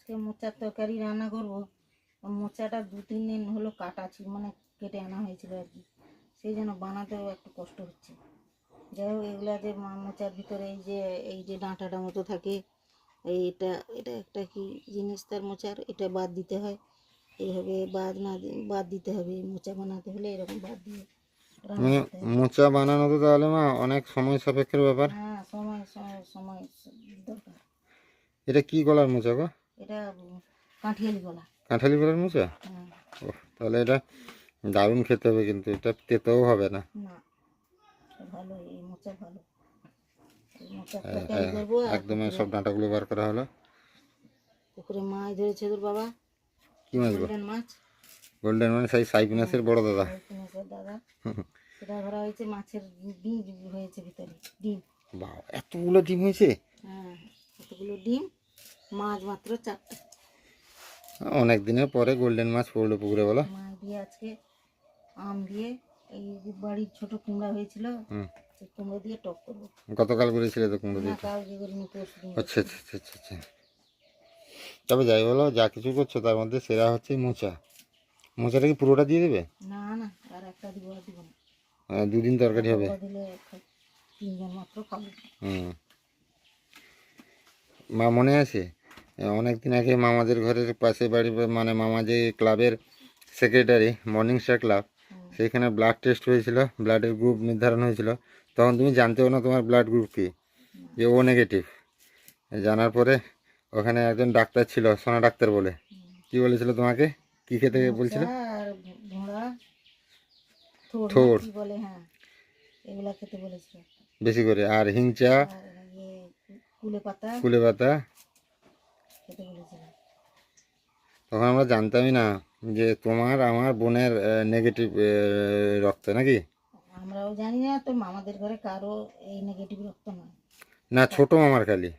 আজকে মোচার তরকারি রান্না করব। মোচাটা দু তিন দিন হলো কাটা ছিল মানে কেটে আনা হয়েছিল আর কি। সেই জন্য বানাতেও একটু কষ্ট হচ্ছে। যাই হোক এগুলা যে মোচার ভিতরে এই যে এই যে ডাঁটাটা মতো থাকে এই এটা এটা একটা কি জিনিস তার মোচার? এটা বাদ দিতে হয়। এইভাবে বাদ না বাদ দিতে হবে। মোচা বানাতে হলে এরকম বাদ দিয়ে মানে মোচা বানানো তো তাহলে মা অনেক সময় সাপেক্ষের ব্যাপার। হ্যাঁ সময় সময় সময় দরকার। এটা কি গলার মোচা গো? এটা কাঁঠিয়ালি কাঁঠালি গলার মোচা? হ্যাঁ। তাহলে এটা দারুণ খেতে হবে কিন্তু এটা তেতেও হবে না। না ভালো এই মোচা ভালো। হ্যাঁ, হ্যাঁ, একদম সব ডাঁটাগুলো বার করা হলো। পুকুরে মাছ ধরেছে তোর বাবা। কি মাছ গো? গোল্ডেন মাছ। গোল্ডেন মানে সেই সাইপিনাসের বড় দাদা। দাদা। সেটা ধরা হয়েছে মাছের ডিম হয়েছে ভিতরে ডিম। বাহ এতগুলো ডিম হয়েছে? হ্যাঁ কতগুলো ডিম। মাছ মাত্র চারটে। অনেক দিনের পরে গোল্ডেন মাছ পড়ল পুকুরে বলো। মাছ দিয়ে আজকে আম দিয়ে এই যে বাড়ির ছোট কুমড়া হয়েছিল কুমড়ো দিয়ে টক করব। গতকাল করেছিলে তো কুমড়ো দিয়ে আচ্ছা আচ্ছা আচ্ছা আচ্ছা আচ্ছা। তবে যাই বলো যা কিছু করছ তার মধ্যে সেরা হচ্ছে মোচা। মোচাটা কি পুরোটা দিয়ে দেবে? না না আর একটা দিব আর দিব না। দুদিন তরকারি হবে। তিনজন মাত্র খাব। হুম। মা মনে আছে? অনেক দিন আগে মামাদের ঘরের পাশে বাড়ি মানে মামা যে ক্লাবের সেক্রেটারি মর্নিং স্টার ক্লাব। সেইখানে ব্লাড টেস্ট হয়েছিল ব্লাডের গ্রুপ নির্ধারণ হয়েছিল। তখন তুমি জানতেও না তোমার ব্লাড গ্রুপ কি যে ও নেগেটিভ জানার পরে ওখানে একজন ডাক্তার ছিল সোনা ডাক্তার বলে। কি বলেছিল তোমাকে? কি খেতে বলছিল? হ্যাঁ বেশি করে। আর হিংচা ইয়ে কুলে পাতা খেতে তখন আমরা জানতামই না যে তোমার আমার বোনের নেগেটিভ রক্ত নাকি? আমরাও জানি না তো মামাদের ঘরে কারও এই নেগেটিভ রক্ত নয়। না ছোট মামার খালি।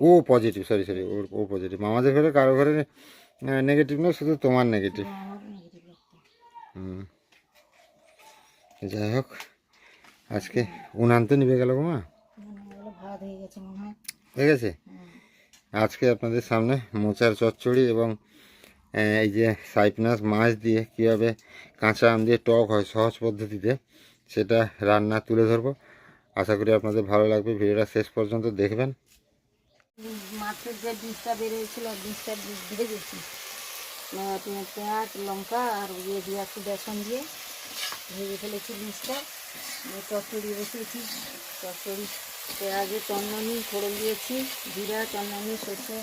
O positive sorry sorry O positive মামাদের ঘরে কারও ঘরে নেগেটিভ না শুধু তোমার নেগেটিভ হুম। যাই হোক আজকে উনান তো নিভে গেল মা। মানে ভাত হয়ে গেছে মনে হয়। ঠিক আছে হুম। আজকে আপনাদের সামনে মোচার চচ্চড়ি এবং এই যে সাইপনাস মাছ দিয়ে কীভাবে কাঁচা আম দিয়ে টক হয় সহজ পদ্ধতিতে, সেটা রান্না তুলে ধরবো। আশা করি আপনাদের ভালো লাগবে। ভিডিওটা শেষ পর্যন্ত দেখবেন। মাছের যে বীজটা বেরিয়েছিল বীজটা পেঁয়াজ, লঙ্কা আর ইয়ে দিয়ে একটু বেসন দিয়ে ভেজে ফেলেছি বীজটা চচ্চড়ি বসিয়েছি। চচ্চড়ি পেঁয়াজে চন্দনি ফোড়ন দিয়েছি, জিরা, চন্দনি, সর্ষে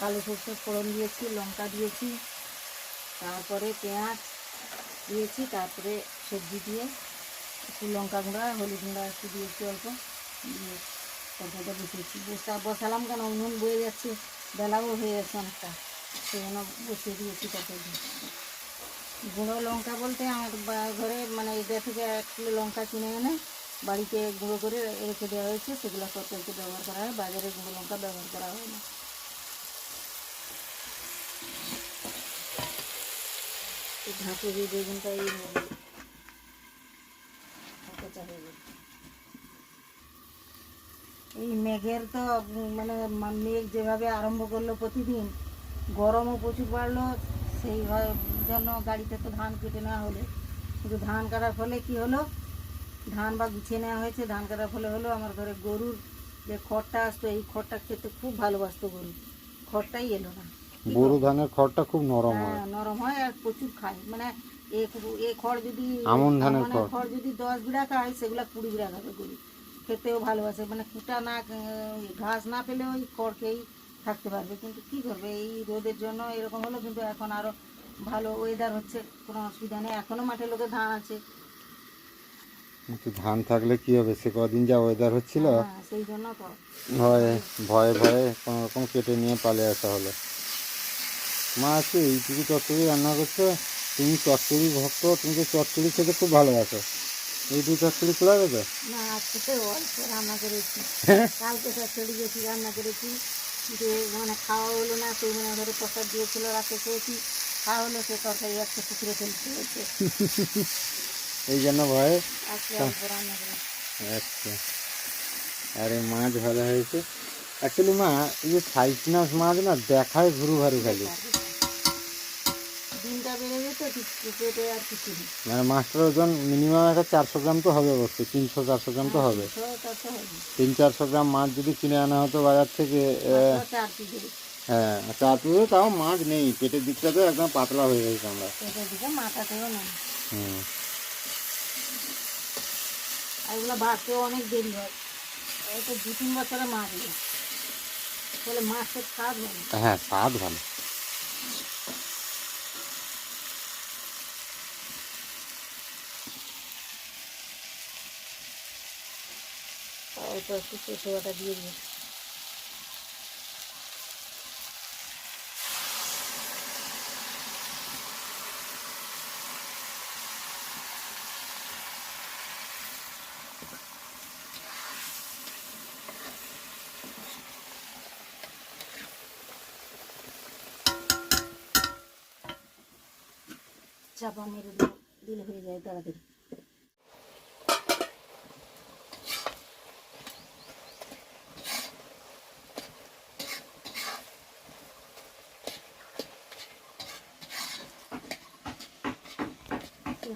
কালো সর্ষে ফোড়ন দিয়েছি, লঙ্কা দিয়েছি, তারপরে পেঁয়াজ দিয়েছি, তারপরে সবজি দিয়ে একটু লঙ্কা গুঁড়া, হলুদ গুঁড়া একটু দিয়েছি অল্প, দিয়ে তরকারিটা বসিয়েছি। বসা বসালাম কেন? উনুন বয়ে যাচ্ছে, বেলাও হয়ে যাচ্ছে অনেকটা, সেই জন্য বসিয়ে দিয়েছি তরকারি গুঁড়ো লঙ্কা বলতে আমার ঘরে মানে এটা থেকে এক কিলো লঙ্কা কিনে এনে বাড়িতে গুঁড়ো করে রেখে দেওয়া হয়েছে, সেগুলো তরকারিতে ব্যবহার করা হয়, বাজারে গুঁড়ো লঙ্কা ব্যবহার করা হয় না। এই মেঘের তো মানে মেঘ যেভাবে আরম্ভ করল প্রতিদিন, গরমও প্রচুর বাড়লো, সেই হয়- জন্য গাড়িতে তো ধান কেটে নেওয়া হলে। কিন্তু ধান কাটার ফলে কি হলো? ধান বা গুছিয়ে নেওয়া হয়েছে ধান কাটার ফলে হলো আমার ঘরে গরুর যে খড়টা আসতো এই খড়টা খেতে খুব ভালোবাসতো গরু। খড়টাই এলো না। গরু ধানের খড়টা খুব নরম হয়। হ্যাঁ, নরম হয় আর প্রচুর খায়। মানে এ খড় যদি আমন ধানের খড়। যদি দশ বিঘা খায় সেগুলা কুড়ি বিঘা খাবে গরু। খেতেও ভালোবাসে। মানে কুটা না ঘাস না পেলে ওই খড় খেয়েই থাকতে পারবে। কিন্তু কি করবে? এই রোদের জন্য এরকম হলো কিন্তু এখন আরও ভালো ওয়েদার হচ্ছে কোনো অসুবিধা নেই। এখনও মাঠে লোকে ধান আছে। কিন্তু ধান থাকলে কি হবে? সে কদিন যা ওয়েদার হচ্ছিল হ্যাঁ ভয়ে ভয়ে ভয়ে কোনো রকম কেটে নিয়ে পালে আসা হলো। মা আজকে এইটুকু চচ্চড়ি রান্না করছ? তুমি চচ্চড়ি ভক্ত তুমি তো চচ্চড়ি খেতে খুব ভালোবাসো। এই এইটুকু চচ্চড়ি খোলা গেছে? না আজকে তো অল্প রান্না করেছি। কালকে চচ্চড়ি বেশি রান্না করেছি। যে মানে খাওয়া হলো না সেই মানে ধরে প্রসাদ দিয়েছিল রাতে খেয়েছি। খাওয়া হলো সে তরকারি একটা পুকুরে ফেলতে হয়েছে। এই জন্য ভয়ে আচ্ছা। আরে মাছ ভালো হয়েছে। অ্যাকচুয়ালি মা এই যে সাইপ্রিনাস মাছ না দেখায় ঘুরু ঘারু খালি। মানে মাছটার ওজন মিনিমাম একটা চারশো গ্রাম তো হবে অবশ্যই তিনশো চারশো গ্রাম তো হবে। চারশো হবে। তিন চারশো গ্রাম মাছ যদি কিনে আনা হতো বাজার থেকে হ্যাঁ চার পিসে তাও মাছ নেই। পেটের দিকটা তো একদম পাতলা হয়ে গেছে আমরা। হুম। আর এগুলো বাড়তেও অনেক দেরি হয়। এই তো দু তিন বছরে মাছ এগুলো তাহলে মাছের স্বাদ হবে হ্যাঁ স্বাদ ভালো অল্প একটু সরষে দিয়ে দিই চাপা মেরে দিলে হয়ে যায় তাড়াতাড়ি। একটু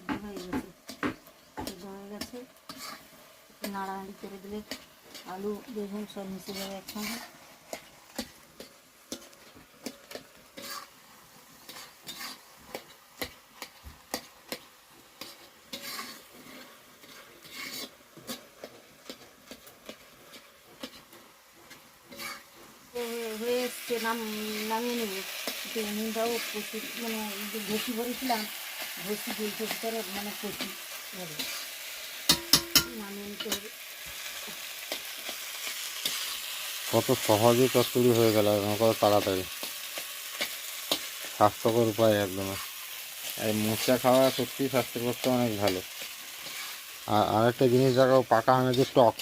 করে দিলে আলু বেগুন সব মিশে যাবে একসঙ্গে তো হয়ে এসছে নাম নামিয়ে নেব। তো নুনটাও প্রচুর মানে যে ঘষি ভরেছিলাম ঘষি গলতে ভিতরে মানে কষি হবে কত সহজে চচ্চড়ি হয়ে গেল কত তাড়াতাড়ি। স্বাস্থ্যকর উপায় একদম এই মোচা খাওয়া সত্যি স্বাস্থ্যের পক্ষে অনেক ভালো। আর আরেকটা জিনিস দেখাও পাকা আমের যে টক।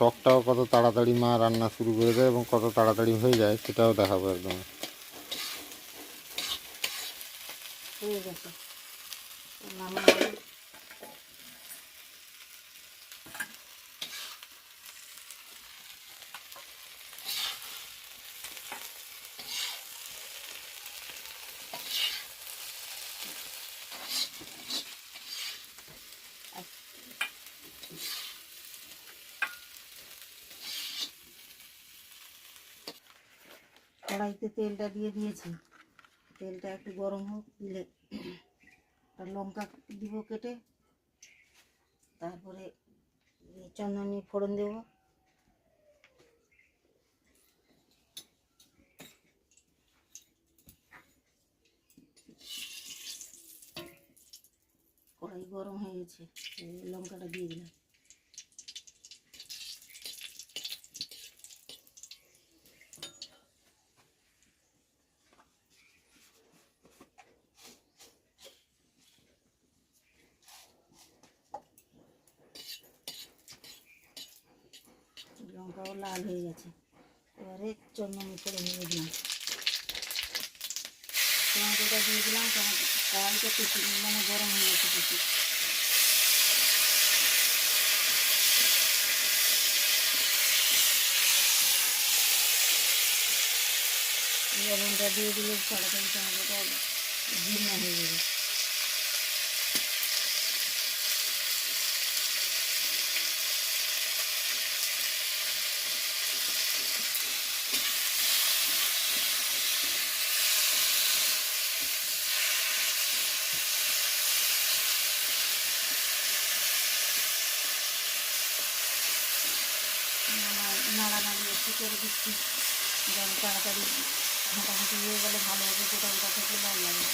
টকটাও কত তাড়াতাড়ি মা রান্না শুরু করে দেয় এবং কত তাড়াতাড়ি হয়ে যায়, সেটাও দেখাবো একদম হয়ে গেছে নামিয়ে নেব। কড়াইতে তেলটা দিয়ে দিয়েছি। তেলটা একটু গরম হোক, দিলে লঙ্কা দিব কেটে, তারপরে চন্দনী ফোড়ন দেব। কড়াই গরম হয়ে গেছে লঙ্কাটা দিয়ে দিলাম লঙ্কাও লাল হয়ে গেছে এবারে চন্দন করে নিয়ে দিলাম টমেটোটা দিয়ে দিলাম কড়াইটা প্রচুর মানে গরম হয়ে গেছে কিছু লবণটা দিয়ে দিলে তাড়াতাড়ি টমেটোটা জীর্ণ হয়ে যাবে। একটু করে দিচ্ছি যেন তাড়াতাড়ি ঘাঁটাঘাঁটি হয়ে গেলে ভালো হবে গোটা গোটা থেকে ভালো লাগে।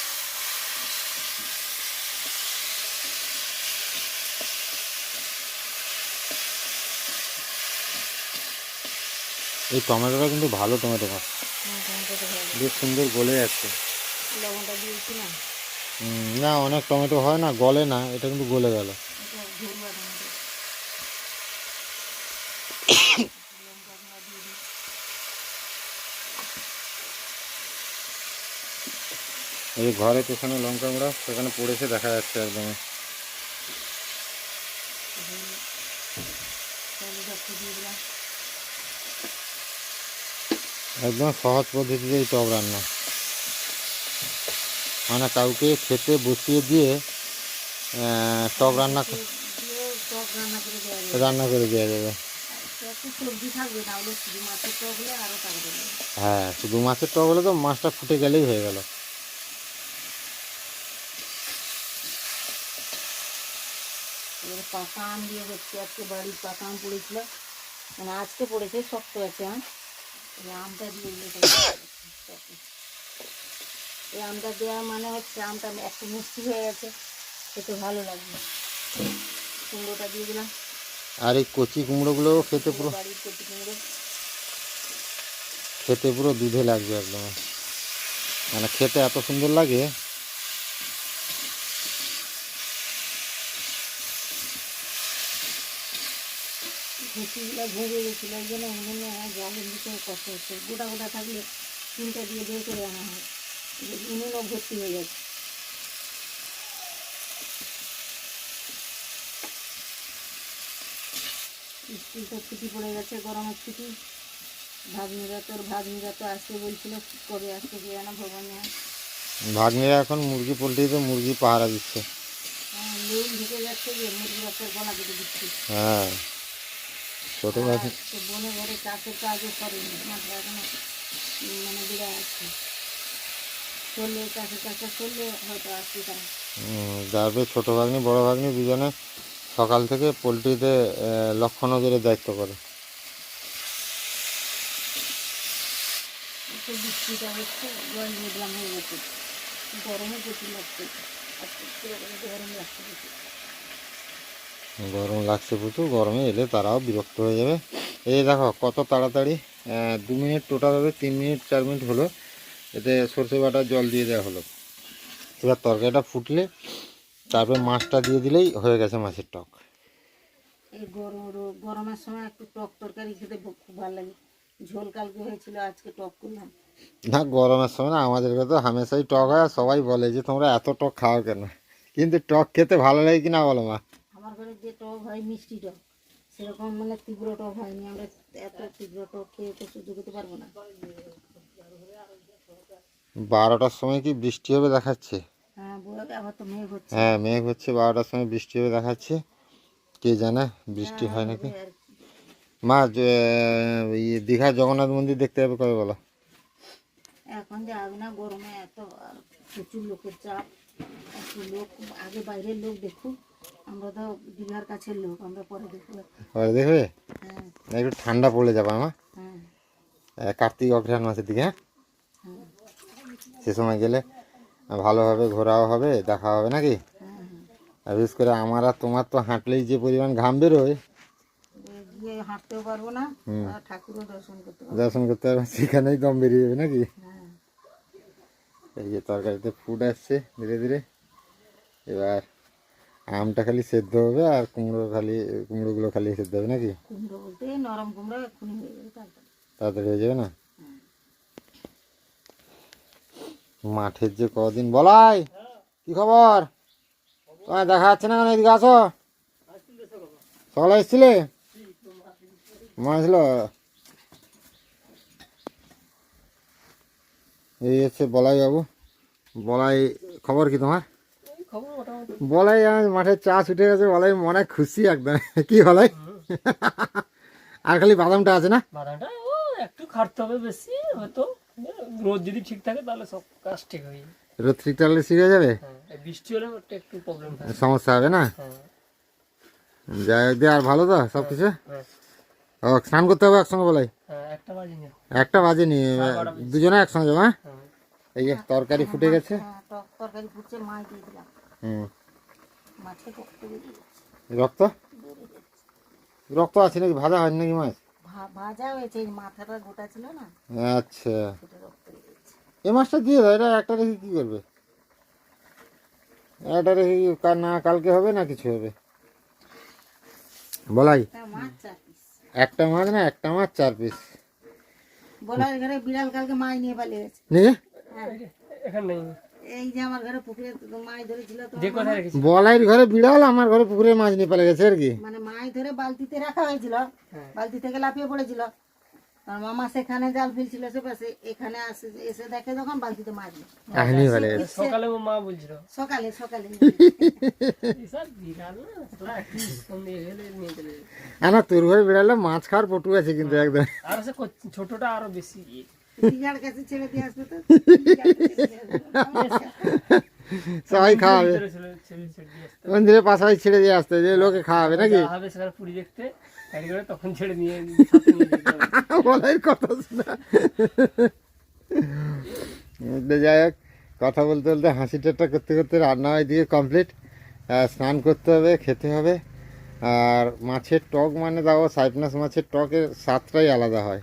এই টমেটোটা কিন্তু ভালো টমেটো মাছ হ্যাঁ গেছে বেশ সুন্দর গলে যাচ্ছে। লবণটা দিয়েছি না না অনেক টমেটো হয় না গলে না এটা কিন্তু গলে গেল এটা ঘরুয়া টমেটো লঙ্কা গুঁড়া দিয়ে দিই এই যে ঘরে পেছনে লঙ্কা গুঁড়া, সেখানে পড়েছে দেখা যাচ্ছে একদম হলুদ হলুদ একটু দিয়ে দিলাম একদম সহজ পদ্ধতিতে এই টক রান্না। মানে কাউকে খেতে বসিয়ে দিয়ে টক রান্না রান্না করে দেওয়া যাবে। হ্যাঁ শুধু মাছের টক হলে তো মাছটা ফুটে গেলেই হয়ে গেল। পাকা আম দিয়ে হচ্ছে আজকে বাড়ির পাকা আম পড়েছিল। মানে আজকে পড়েছে শক্ত আছে আম। এই আমটা দিয়ে। এই আমটা দেওয়া মানে হচ্ছে আমটা একটু মিষ্টি হয়ে গেছে খেতে ভালো লাগবে। কুমড়োটা দিয়ে দিলাম। আর এই কচি কুমড়োগুলো খেতে পুরো বাড়ির কচি কুমড়ো। খেতে পুরো দুধে লাগবে একদম। মানে খেতে এত সুন্দর লাগে। ভুসিগুলো ভেঙে গেছিল ওই জন্য উনুনে জলের দিতে কষ্ট হচ্ছে। গোটা গোটা থাকলে তিনটা দিয়ে বের করে আনা হয়। উনুনও ভর্তি হয়ে যাচ্ছে স্কুল তো ছুটি পড়ে গেছে গরমের ছুটি। ভাগ্নিরা তোর ভাগ্নিরা তো আসতে বলছিল কবে আসতে গিয়ে না ভবনে ভাগ্নিরা এখন মুরগি পোলট্রিতে মুরগি পাহারা দিচ্ছে। লোক ঢুকে যাচ্ছে যে মুরগি বাচ্চার গলা কেটে দিচ্ছি। হ্যাঁ। ছোটো আর বনে ঘরে চাষের কাজও করেনি মাঠে এখনও মানে বিদায় আছে। চললে চাষের কাজটা চললে হয়তো আসতে যাবে ছোটো ভাগ্নি বড় ভাগ্নি দুজনে সকাল থেকে পোলট্রিতে লক্ষ্য নজরের দায়িত্ব করে। একটু বৃষ্টিটা হচ্ছে জল মেঘলাম হয়ে গেছে। গরমও প্রচুর লাগছে। গরম লাগছে। গরম লাগছে প্রচুর গরমে এলে তারাও বিরক্ত হয়ে যাবে। এই দেখো কত তাড়াতাড়ি দু মিনিট টোটাল হবে তিন মিনিট চার মিনিট হলো। এতে সর্ষে বাটা জল দিয়ে দেওয়া হলো। এবার তরকারিটা ফুটলে তারপরে মাছটা দিয়ে দিলেই হয়ে গেছে মাছের টক। এই গরম গরমের সময় একটু টক তরকারি খেতে খুব ভালো লাগে। ঝোল কালকে হয়েছিল আজকে টক করলাম। না গরমের সময় না আমাদেরকে তো হামেশাই টক হয় সবাই বলে যে তোমরা এত টক খাও কেন? কিন্তু টক খেতে ভালো লাগে কিনা বলো মা? আমার ঘরে যে টক হয় মিষ্টি টক সেরকম মানে তীব্র টক হয়নি। আমরা এত তীব্র টক খেয়ে তো সহ্য করতে পারব না। বারোটার সময় কি বৃষ্টি হবে দেখাচ্ছে? হ্যাঁ আবার তো মেঘ হচ্ছে। হ্যাঁ মেঘ হচ্ছে বারোটার সময় বৃষ্টি হবে দেখাচ্ছে। কে জানে বৃষ্টি হয় নাকি? কি। মা দীঘা জগন্নাথ মন্দির দেখতে যাবে কবে বলো? এখন যে আগে না গরমে এত প্রচুর লোকের চাপ। লোক আগে বাইরের লোক দেখুক। আমরা তো দীঘার কাছের লোক আমরা পরে দেখব। পরে দেখবে? হ্যাঁ। একটু ঠান্ডা পড়লে যাবে আমার হ্যাঁ। কার্তিক অগ্রহায়ণ মাসের দিকে হ্যাঁ? হ্যাঁ। সে সময় গেলে ভালোভাবে ঘোরাও হবে দেখা হবে নাকি? আর বিশেষ করে আমার আর তোমার তো হাঁটলেই যে পরিমাণ ঘাম বেরোয়। হাঁটতেও পারব না। ঠাকুরও দর্শন করতে পারব দর্শন করতে পারবে সেখানেই দম বেরিয়ে যাবে নাকি? এই যে তরকারিতে ফুট আসছে ধীরে ধীরে। এবার আমটা খালি সেদ্ধ হবে আর কুমড়ো খালি কুমড়োগুলো খালি সেদ্ধ হবে নাকি? কুমড়ো বলতে নরম কুমড়ো এক্ষুনি হয়ে যাবে তাড়াতাড়ি হয়ে যাবে না? মাঠের যে কদিন বলাই কি খবর? তোমার দেখা যাচ্ছে না কেন এদিকে আসো? সকালে এসছিলে? মা ছিল এই হচ্ছে বলাই বাবু। বলাই খবর কি তোমার? বলাই মাঠে চা ছুটে গেছে বলাই মনে খুশি একদম। কি বলাই? আর খালি বাদামটা আছে না? বাদামটা ও একটু খাটতে হবে বেশি হয়তো। রোদ যদি ঠিক থাকে তাহলে সব কাজ ঠিক হয়ে যাবে। রোদ ঠিক হয়ে যাবে? হ্যাঁ বৃষ্টি হলে একটা একটু প্রবলেম সমস্যা হবে না? হ্যাঁ। যাই হোক দিয়ে আর ভালো তো সব কিছু? হ্যাঁ ও স্নান করতে হবে একসঙ্গে বলাই? একটা বাজি না একটা বাজে নি দুজনে একসঙ্গে যাব হ্যাঁ। এই যে তরকারি ফুটে গেছে। হ্যাঁ তরকারি ফুটছে মাছ দিয়ে দিলাম। হুম। রক্ত রক্ত? আছে নাকি? ভাজা হয়নি নাকি মাছ? ভাজা হয়েছে মাথাটা গোটা ছিল না আচ্ছা। এই মাছটা দিয়ে দাও এটা একটা রেখে কি করবে? এটা রেখে না কালকে হবে না কিছু হবে? বলাই। তা মাছ চার পিস। একটা মাছ না একটা মাছ চার পিস। ঘরে বিড়াল কালকে মাছ নিয়ে পালিয়ে গেছে। নিয়ে? হ্যাঁ। এখানে নেই। এই যে আমার ঘরে পুকুরে মাছ ধরেছিল তো বলাইয়ের ঘরে বিড়াল আমার ঘরে পুকুরে মাছ নিয়ে পালে গেছে আর কি। মানে মাছ ধরে বালতিতে রাখা হয়েছিল। হ্যাঁ। বালতি থেকে লাফিয়ে পড়েছিল। আর মামা সেখানে জাল ফেলছিল সে এখানে আসে এসে দেখে যখন বালতিতে মাছ কাহিনী বলে সকালে মা বলছিল। সকালে সকালে। হ্যাঁ না? তোর ঘরে বেড়ালে মাছ খাওয়ার পটু আছে কিন্তু একদম। আর সে ছোটটা আরও বেশি। দিয়ে দিয়ে। সবাই খাওয়াবে। দিয়ে মন্দিরের পাশাপাশি ছেড়ে দিয়ে আসতে যে লোকে খাওয়াবে নাকি? হবে সেখানে পুরী দেখতে তখন ছেড়ে নিয়ে সাথে নিয়ে যেতে হবে। বলাই কথা শোনা। যাই হোক কথা বলতে বলতে হাসি ঠাট্টা করতে করতে রান্না দিকে কমপ্লিট স্নান করতে হবে খেতে হবে। আর মাছের টক মানে দাও সাইপনাস মাছের টকের স্বাদটাই আলাদা হয়।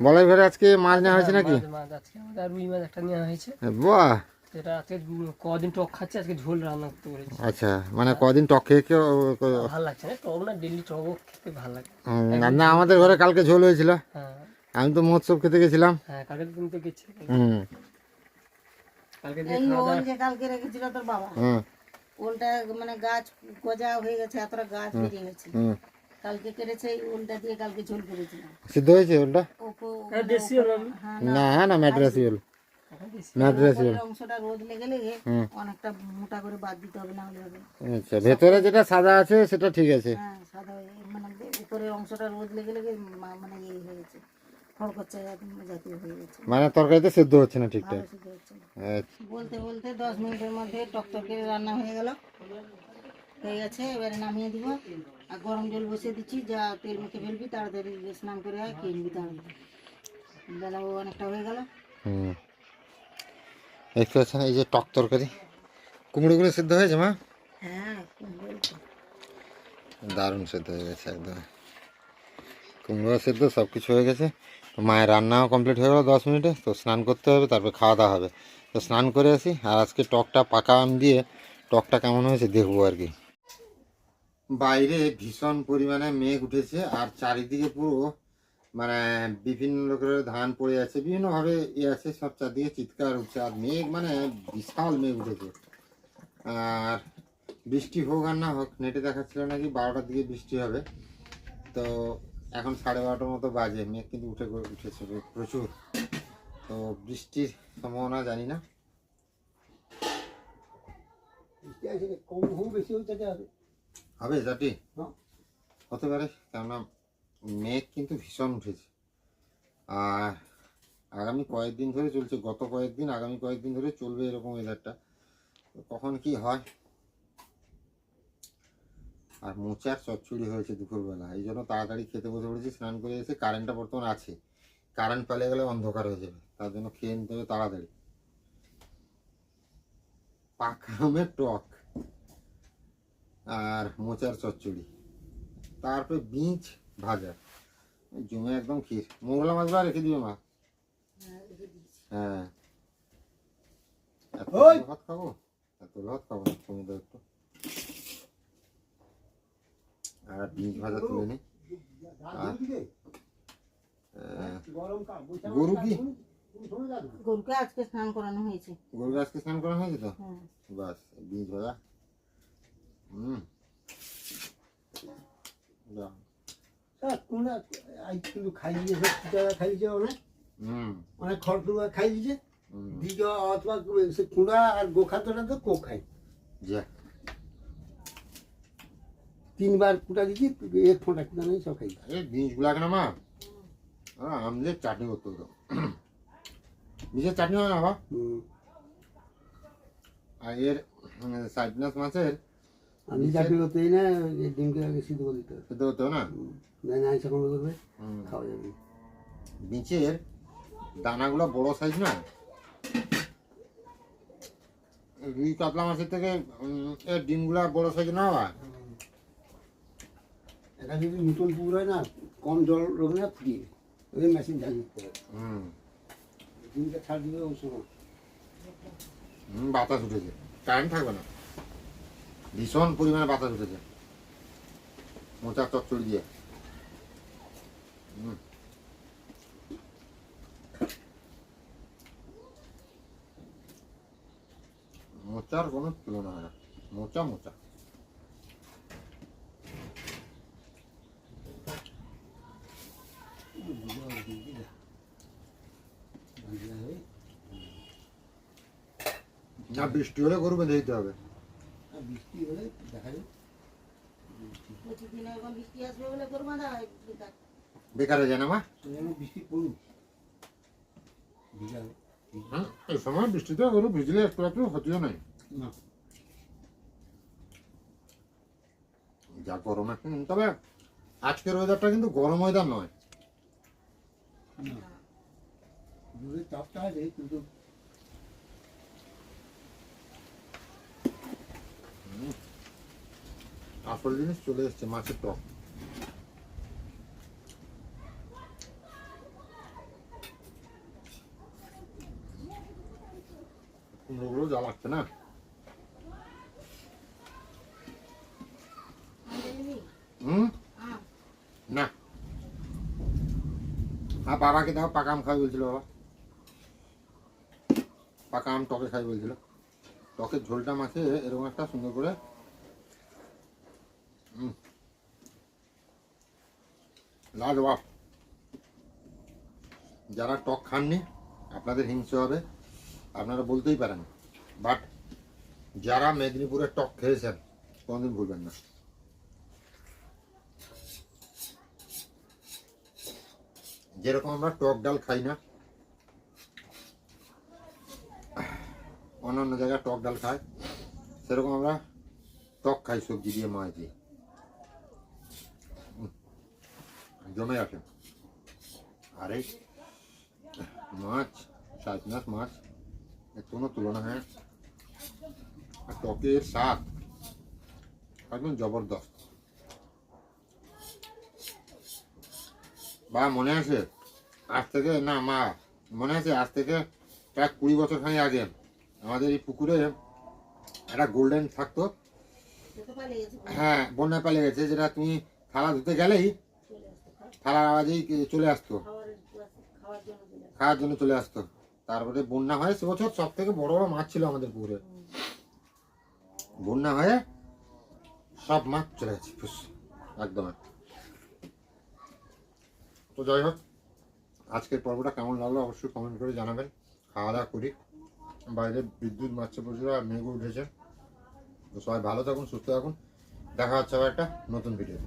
বলাই ঘরে আজকে মাছ নেওয়া হয়েছে নাকি? মাছ- মাছ আজকে আমাদের রুই মাছ একটা নেওয়া হয়েছে। বাহ! সেটা আজকে কদিন টক খাচ্ছে আজকে ঝোল রান্না করতে বলেছি। আচ্ছা মানে কদিন টক খেয়ে ও- ভালো লাগছে না? টক না ডেলি টকও খেতে ভালো লাগে। না আমাদের ঘরে কালকে ঝোল হয়েছিল। হ্যাঁ। আমি তো মহোৎসব খেতে গেছিলাম। হ্যাঁ কালকে তো তুমি তো গেছিলে। হুম। কালকে খাওয়া কালকে রেখেছিল তোর বাবা হুম। ওলটা মানে গাছ গজা হয়ে গেছে এতটা গাছ বেরিয়ে গেছে হুম। কালকে কেটেছে এই ওলটা দিয়ে কালকে ঝোল করেছিলাম। সিদ্ধ হয়েছে হ্যাঁ, দেশি হলো হ্যাঁ না না ম্যাড্রাসি হল অংশটা রোদ লেগে লেগে হুম। অনেকটা মোটা করে বাদ দিতে হবে না হলে হবে। আচ্ছা ভেতরে যেটা সাদা আছে সেটা ঠিক আছে। হ্যাঁ সাদা মানে উপরের অংশটা রোদ লেগে লেগে মা- মানে ইয়ে হয়ে হয়ে মানে তরকারিতে সেদ্ধ হচ্ছে না ঠিকঠাক। আচ্ছা, বলতে বলতে দশ মিনিটের মধ্যে টকটকে রান্না হয়ে গেল। হয়ে গেছে এবারে নামিয়ে দিব। আর গরম জল বসিয়ে দিচ্ছি যা তেল মেখে ফেলবি তাড়াতাড়ি স্নান করে আয় খেয়ে নিবি তাড়াতাড়ি। বেলা অনেকটা হয়ে গেল। হুম। এই যে টক তরকারি। কুমড়োগুলো সেদ্ধ হয়েছে মা? হ্যাঁ দারুণ সেদ্ধ হয়ে গেছে একদম। কুমড়ো সেদ্ধ সব কিছু হয়ে গেছে। তো মায়ের রান্নাও কমপ্লিট হয়ে গেলো দশ মিনিটে তো স্নান করতে হবে তারপর খাওয়া দাওয়া হবে। তো স্নান করে আসি আর আজকে টকটা পাকা আম দিয়ে টকটা কেমন হয়েছে দেখব আর কি। বাইরে ভীষণ পরিমাণে মেঘ উঠেছে আর চারিদিকে পুরো মানে বিভিন্ন লোকের ধান পড়ে আছে, বিভিন্নভাবে ইয়ে আছে, সব চারদিকে চিৎকার উঠছে আর মেঘ মানে বিশাল মেঘ উঠেছে। আর বৃষ্টি হোক আর না হোক, নেটে দেখাচ্ছিল নাকি বারোটার দিকে বৃষ্টি হবে। তো এখন সাড়ে বারোটার মতো বাজে, মেঘ কিন্তু উঠে উঠেছে প্রচুর। তো বৃষ্টির সম্ভাবনা জানি না। কম হোক বেশি হতে হবে চাটি হতে পারে, কেননা মেঘ কিন্তু ভীষণ উঠেছে। আর আগামী কয়েকদিন ধরে চলছে, গত কয়েকদিন, আগামী কয়েকদিন ধরে চলবে এরকম ওয়েদারটা কখন কি হয়? আর মোচার চচ্চড়ি হয়েছে দুপুরবেলা, এই জন্য তাড়াতাড়ি খেতে বসে পড়েছি, স্নান করে এসে কারেন্টটা বর্তমান আছে। কারেন্ট পালিয়ে গেলে অন্ধকার হয়ে যাবে, তার জন্য খেয়ে নিতে হবে তাড়াতাড়ি। পাকা টক। আর মোচার চচ্চড়ি। তারপরে বিঞ্চ ভাজা। জমে একদম ক্ষীর। মোগলা মাছগুলো রেখে দিবে মা? হ্যাঁ এত ভাত খাব? এত ভাত খাব না তুমি দাও একটু। আর বিঞ্চ ভাজা তুলে নি। গরু কি? গরুকে আজকে স্নান করানো হয়েছে। গরু গাছকে স্নান করা হয়েছে তো? হ্যাঁ। বাস বিঞ্চ ভাজা। হুম দাও। কিন্তু খাই দিয়েছে কুটারা খাই দিয়েছে অনেক? হুম। অনেক খড় টুড়া খাই দিয়েছে হুম। দিকে অথবা সে কুড়া আর গোখাতটা তো কোক খাই যাক। তিনবার কুটা দিয়েছি এক ফোঁটা কুটা নেই সব খাই এই বীজগুলো না মা আমলের চাটনি করতে হতো। চাটনি হয় না বাবা? আর এর সাইপ্রাস মাছের আমি চাকরি করতেই না ডিমকে আগে সিদ্ধ করে দিতে হবে। খেতে হতো না? দেন আইসা কমে করবে খাওয়া যাবে। বীজের দানাগুলো বড় সাইজ না? রুই কাতলা মাছের থেকে এর ডিমগুলা বড় সাইজ না বাবা এটা যদি নতুন পুকুর হয় না কম জল রোগে না ফুটিয়ে। ওই মেশিন ঢালি দিতে হবে ডিমকে ছাড় দিবে ওই সময়। হুম, বাতাস উঠেছে। কারেন্ট থাকবে না? ভীষণ পরিমাণে বাতাস উঠেছে। মোচা চচ্চড়ি দিয়ে। হুম। মোচার কোনো তুলনা হয় না। মোচা মোচা। না বৃষ্টি হলে গরু বেঁধে দিতে হবে। বৃষ্টি হলে দেখা যাবে। প্রতিদিন এখন বৃষ্টি আসবে বলে গরু বাঁধা বেকার। বেকার হয়ে যায় না মা? যেন বৃষ্টি পড়ুক। বিকাল হ্যাঁ এই সময় বৃষ্টিতে গরু ভিজলে একটু একটু ক্ষতিও নাই। না। যা গরম এখন তবে আজকের ওয়েদারটা কিন্তু গরম ওয়েদার নয়। দূরে চাপটা আছে কিন্তু আসল জিনিস চলে এসছে, মাছের টক। কুমড়োগুলো যা লাগছে না? হুম? না। হ্যাঁ বাবাকে দাও পাকা আম খাই বলছিল বাবা। পাকা আম টকে খাই বলছিল। টকের ঝোলটা মাছে এরকম একটা সুন্দর করে লাজবাব যারা টক খাননি, আপনাদের হিংসে হবে, আপনারা বলতেই পারেন। বাট যারা মেদিনীপুরের টক খেয়েছেন, কোনোদিন ভুলবেন না। যেরকম আমরা টক ডাল খাই না, অন্যান্য জায়গায় টক ডাল খাই সেরকম আমরা টক খাই সবজি দিয়ে, মাছ দিয়ে। জমে আছে আর এই মাছ সাইপনাস মাছ এর কোনো তুলনা হয়। আর টকের স্বাদ একদম জবরদস্ত বা মনে আছে আজ থেকে না মা মনে আছে আজ থেকে প্রায় কুড়ি বছর খানি আগে আমাদের এই পুকুরে একটা গোল্ডেন থাকতো। হ্যাঁ বন্যা পালিয়ে গেছে যেটা তুমি থালা ধুতে গেলেই থালার আওয়াজেই চলে আসতো? খাওয়ার জন্য চলে আসতো। তারপরে বন্যা হয় সে বছর সব থেকে বড় বড় মাছ ছিল আমাদের পুকুরে। বন্যা হয়ে সব মাছ চলে গেছে ফুস একদম তো যাই হোক আজকের পর্বটা কেমন লাগল অবশ্যই কমেন্ট করে জানাবেন। খাওয়া দাওয়া করি। বাইরে বিদ্যুৎ মারছে প্রচুর আর মেঘ উঠেছে। তো সবাই ভালো থাকুন সুস্থ থাকুন। দেখা হচ্ছে আবার একটা নতুন ভিডিও